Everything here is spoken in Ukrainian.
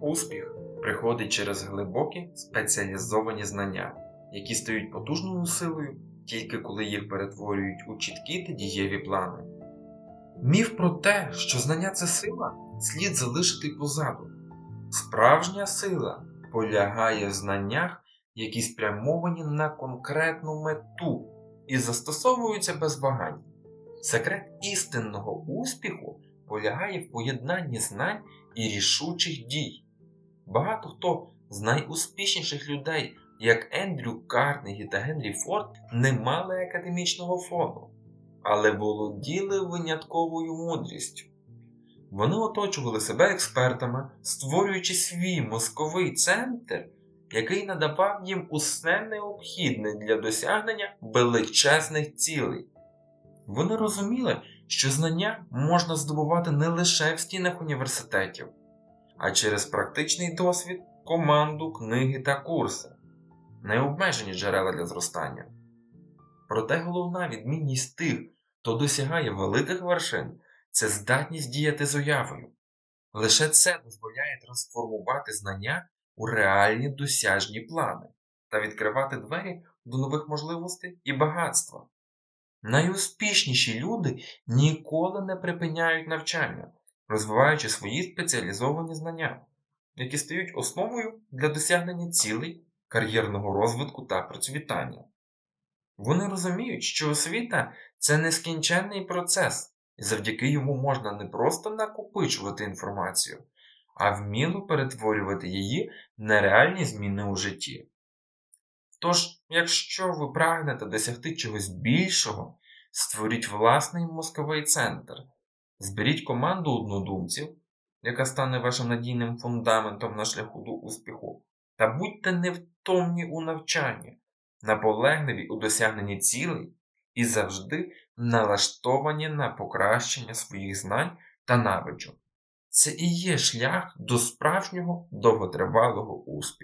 Успіх приходить через глибокі спеціалізовані знання, які стають потужною силою тільки коли їх перетворюють у чіткі та дієві плани. Міф про те, що знання це сила, слід залишити позаду. Справжня сила полягає в знаннях, які спрямовані на конкретну мету і застосовуються без вагань. Секрет істинного успіху полягає в поєднанні знань і рішучих дій. Багато хто з найуспішніших людей, як Ендрю Карнегі та Генрі Форд, не мали академічного фону, але володіли винятковою мудрістю. Вони оточували себе експертами, створюючи свій мозковий центр, який надавав їм усе необхідне для досягнення величезних цілей. Вони розуміли, що знання можна здобувати не лише в стінах університетів, а через практичний досвід, команду, книги та курси, необмежені джерела для зростання. Проте головна відмінність тих, хто досягає великих вершин, це здатність діяти з уявою. Лише це дозволяє трансформувати знання у реальні досяжні плани та відкривати двері до нових можливостей і багатства. Найуспішніші люди ніколи не припиняють навчання, розвиваючи свої спеціалізовані знання, які стають основою для досягнення цілей, кар'єрного розвитку та процвітання. Вони розуміють, що освіта це нескінченний процес, і завдяки йому можна не просто накопичувати інформацію, а вміло перетворювати її на реальні зміни у житті. Тож, якщо ви прагнете досягти чогось більшого, створіть власний мозковий центр, зберіть команду однодумців, яка стане вашим надійним фундаментом на шляху до успіху, та будьте невтомні у навчанні, наполегливі у досягненні цілей і завжди налаштовані на покращення своїх знань та навичок. Це і є шлях до справжнього довготривалого успіху.